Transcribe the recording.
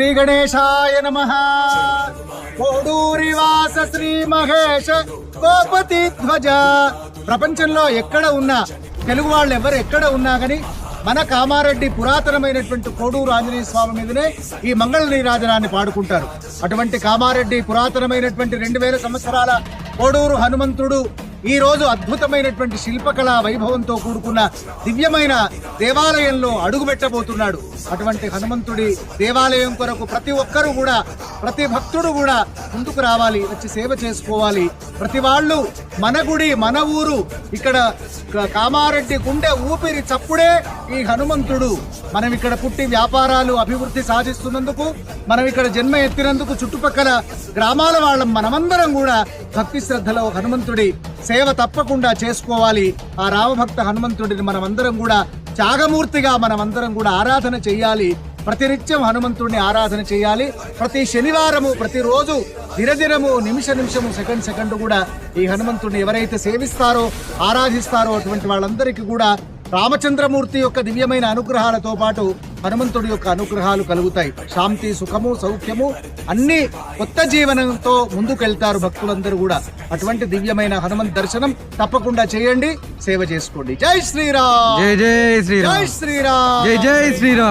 శ్రీ గణేశాయ నమ కోడూరివాస శ్రీ మహేష గోపతి ధ్వజ ప్రపంచంలో ఎక్కడ ఉన్నా తెలుగు వాళ్ళు ఎవరు ఎక్కడ ఉన్నా కానీ మన కామారెడ్డి పురాతనమైనటువంటి కోడూరు ఆంజనేయ స్వామి మీదనే ఈ మంగళ నీరాజనాన్ని పాడుకుంటారు. అటువంటి కామారెడ్డి పురాతనమైనటువంటి రెండు వేల సంవత్సరాల కోడూరు హనుమంతుడు ఈ రోజు అద్భుతమైనటువంటి శిల్పకళా వైభవంతో కూడుకున్న దివ్యమైన దేవాలయంలో అడుగుపెట్టబోతున్నాడు. అటువంటి హనుమంతుడి దేవాలయం కొరకు ప్రతి ఒక్కరూ కూడా ప్రతి భక్తుడు కూడా ముందుకు రావాలి వచ్చి సేవ చేసుకోవాలి. ప్రతి వాళ్ళు మన గుడి మన ఊరు. ఇక్కడ కామారెడ్డి గుండె ఊపిరి చప్పుడే ఈ హనుమంతుడు. మనం ఇక్కడ పుట్టి వ్యాపారాలు అభివృద్ధి సాధిస్తున్నందుకు మనం ఇక్కడ జన్మ ఎత్తినందుకు చుట్టుపక్కల గ్రామాల వాళ్ళం మనమందరం కూడా భక్తి శ్రద్ధలో హనుమంతుడి సేవ తప్పకుండా చేసుకోవాలి. ఆ రామభక్త హనుమంతుడిని మనమందరం కూడా త్యాగమూర్తిగా మనమందరం కూడా ఆరాధన చేయాలి. ప్రతినిత్యం హనుమంతుడిని ఆరాధన చేయాలి. ప్రతి శనివారము ప్రతిరోజు దినదినము నిమిష నిమిషము సెకండ్ సెకండ్ కూడా ఈ హనుమంతుడిని ఎవరైతే సేవిస్తారో ఆరాధిస్తారో అటువంటి వాళ్ళందరికీ కూడా రామచంద్రమూర్తి యొక్క దివ్యమైన అనుగ్రహాలతో పాటు హనుమంతుడి యొక్క అనుగ్రహాలు కలుగుతాయి. శాంతి సుఖము సౌఖ్యము అన్ని కొత్త జీవనంతో ముందుకెళ్తారు భక్తులందరూ కూడా. అటువంటి దివ్యమైన హనుమంత్ దర్శనం తప్పకుండా చేయండి సేవ చేసుకోండి. జై శ్రీరామ్! జై జై జై శ్రీరామ్ శ్రీరామ్! జై జై శ్రీరామ్!